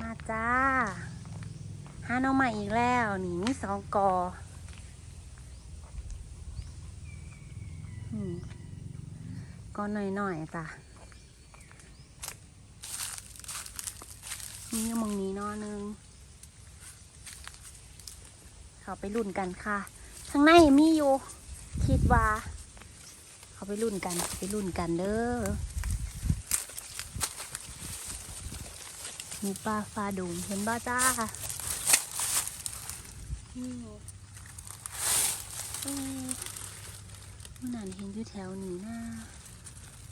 มาจ้าหาน้องใหม่อีกแล้วนี่มีสองกอกอหน่อยๆจ้ะนี่มองนี้นอนึง เขาไปรุ่นกันค่ะข้างในมีอยู่คิดว่า เขาไปรุ่นกันไปรุ่นกันเด้อ หมูป่าฟ้าดุงเห็นบ้าจ้านี่เออมันนั่นเห็นอยู่แถวนี้นะ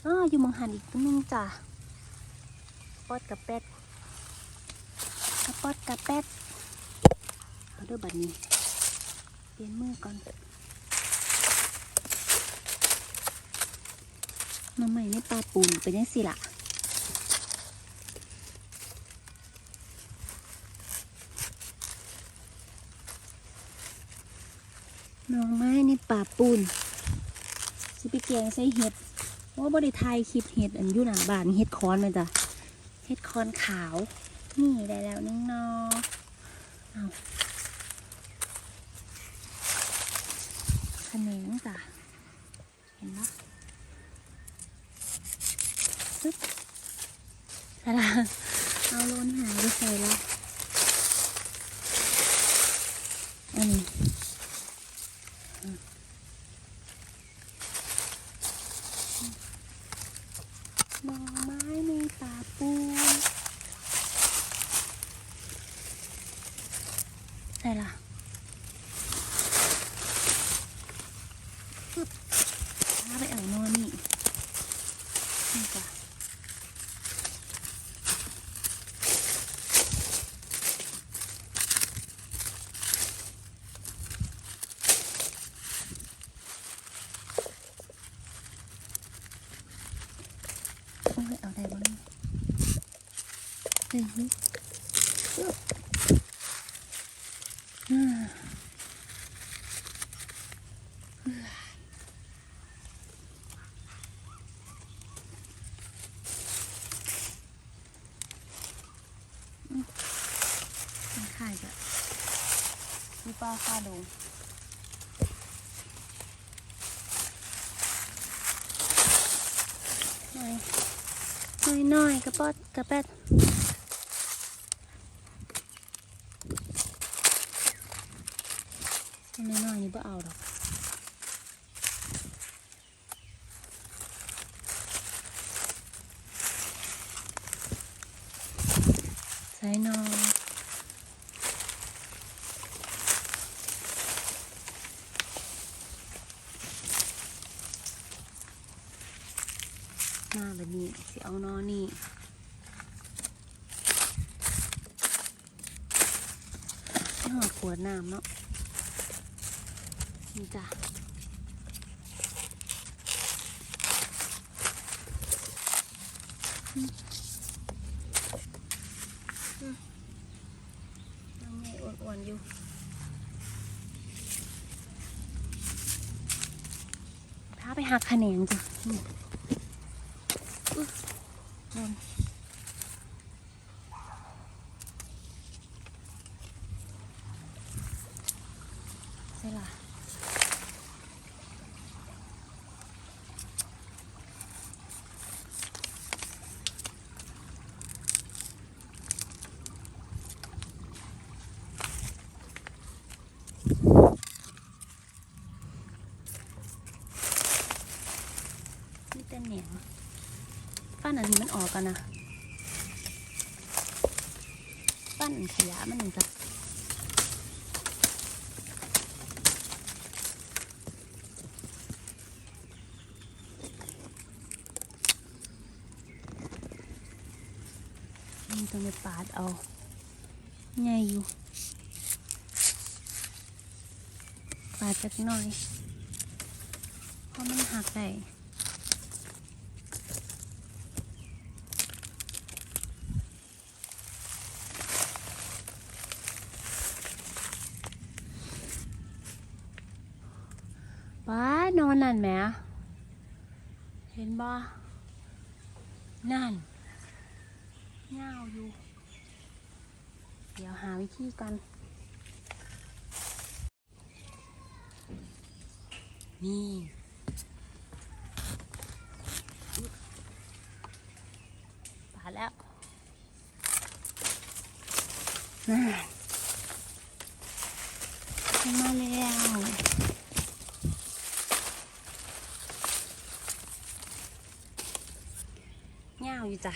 อ้ออยู่มองหันอีกตัวนึงจ้ะปอดกับเป็ดปอดกับเป็ดเอาด้วยบัดนี้ เปลี่ยนมือก่อนมาใหม่ในปลาปูนเป็นยังสิล่ะ หนองไม้ในป่าปูนสิไปแกงใส่เห็ดว่าบริไทยคลิปเห็ดอันอยู่หน้าบ้านเห็ดคอนไหมจ้ะเห็ดคอนขาว นี่ได้แล้วนึงนอเอาขนงจ้ะเห็นปะปึ๊บแต่ละเอาโลนหายไปใส่แล้วอันนี้อไม้ในป่าปูใส่ละปึ๊บพาไปเอานอนนี่นี่จ้ะเอาได้บ้างเฮ้ยปึ๊บอ่า มันขายจะมีปลาคาดูหน่อยหน่อยหน่อยกระปอดกระแปดอันน้อยๆนี่บ่เอาดอกใส่หนอยมาแบบนี้สิ เอานอนี่ที่หอดขวดน้ำเนาะนี่จ้ะยังไงอ้วนๆอยู่พาไปหักขะแหนงจ้ะ โดนใช่ล่ะนี่เต้นเหนียงปั้น อันนี้มันอนนะ ปั้นขยะมันหนึ่งจ้ะมันต้องไปปาดเอาง่ายอยู่ ปาดจักหน่อย เพราะมันหักได้ ว้า นอนนั่นแหมเห็นบ่นั่นเงาอยู่ เดี๋ยวหาวิธีกัน นี่ปาแล้วน่ามาแล้วเงาว อยู่จ้ะ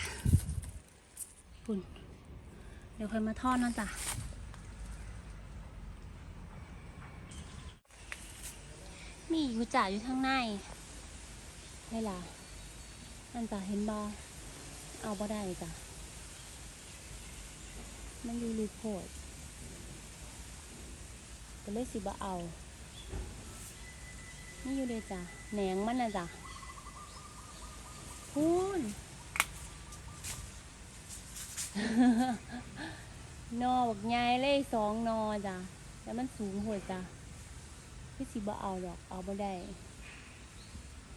คุณเดี๋ยวค่อยมาทอดเนาะจ้ะมีอยู่จ่าอยู่ข้างในนี่ล่ะอันจ่าเห็นบอเอาบ่ได้จ้ะมันอยู่ลึกโพดก็เลยสิบ่เอานี่อยู่เลยจ้ะแหนงมันน่ะจ้ะพูน นอบักใหญ่เลยสองนอจ้ะแล้วมันสูงโหดจ้ะพี่สิบ่เอาดอกเอาบ่ได้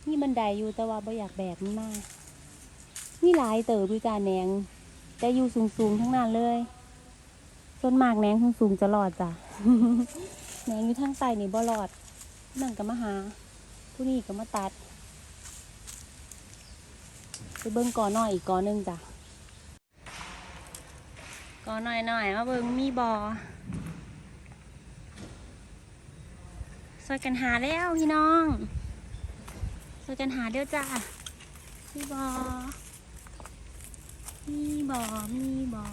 นี่มันไดอยู่แต่ว่าบ่อยากแบกมันมากนี่หลายเติบอยู่จ้าแหนงแต่อยู่สูงๆทั้งนั้นเลยส่วนมากแหนงสูงๆจะรอดจ้ะแหนงอยู่ทางใต้นี่บ่รอดนั่นก็มาหาผู้นี้ก็มาตัด ไปเบิ่งก่อน้อยอีกก่อหนึงจ้ะ ก่อน้อยๆมาเบิงมีบอช่วยกันหาแล้วพี่น้องช่วยกันหาเร็วจ้ามีบอมีบอมีบอ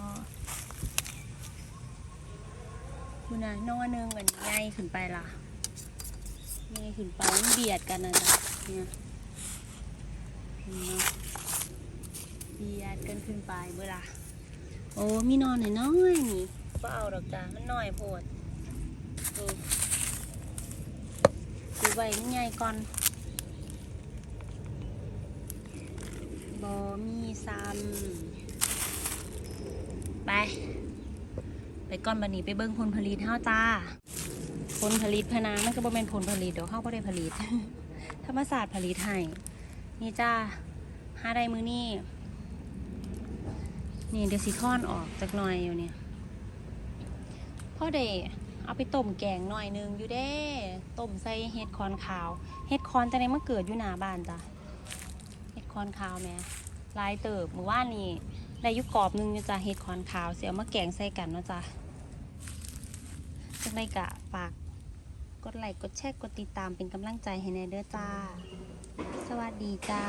คุณนะนอหนึงกันใหญ่ขึ้นไปล่ะใหญ่ขึ้นไปมันเบียดกันนะจ๊ะเนี่ยเห็นเนาะเบียดกันขึ้นไปเมื่อล่ะ โอ้มีนอนหน่อยน้อยนี่ก็เอาดอกจ้ามันน้อยโพดนี่ดูไว้มันใหญ่ก่อนบอมีซ้ำไป ไปก่อนบันนี้ไปเบิ้งผลผลิตเฮาจ้า ผลผลิตพนามันก็บ่เป็นผลผลิตเดี๋ยวเฮาบ่ได้ผลิต ธรรมศาสตร์ผลิตให้นี่จ้าหาได้มือนี่ นี่เดี๋ยวสิท่อนออกจากหน่อยอยู่เนี่ยพ่อเดเอาไปต้มแกงหน่อยหนึงอยู่เด้ต้มใส่เห็ดคอนขาว เห็ดคอนจะได้มาเกิดอยู่หน้าบ้านจ้ะเห็ดคอนขาวแม่ลายเติบเมื่อว่านนี้ได้ยุกกรอบหนึงอยู่จ้ะเห็ดคอนขาวเสียมาแกงใส่กันนะจ้ะจังได้กะฝากกดไลค์กดแชร์กดติดตามเป็นกำลังใจให้แน่เด้อจ้า สวัสดีจ้า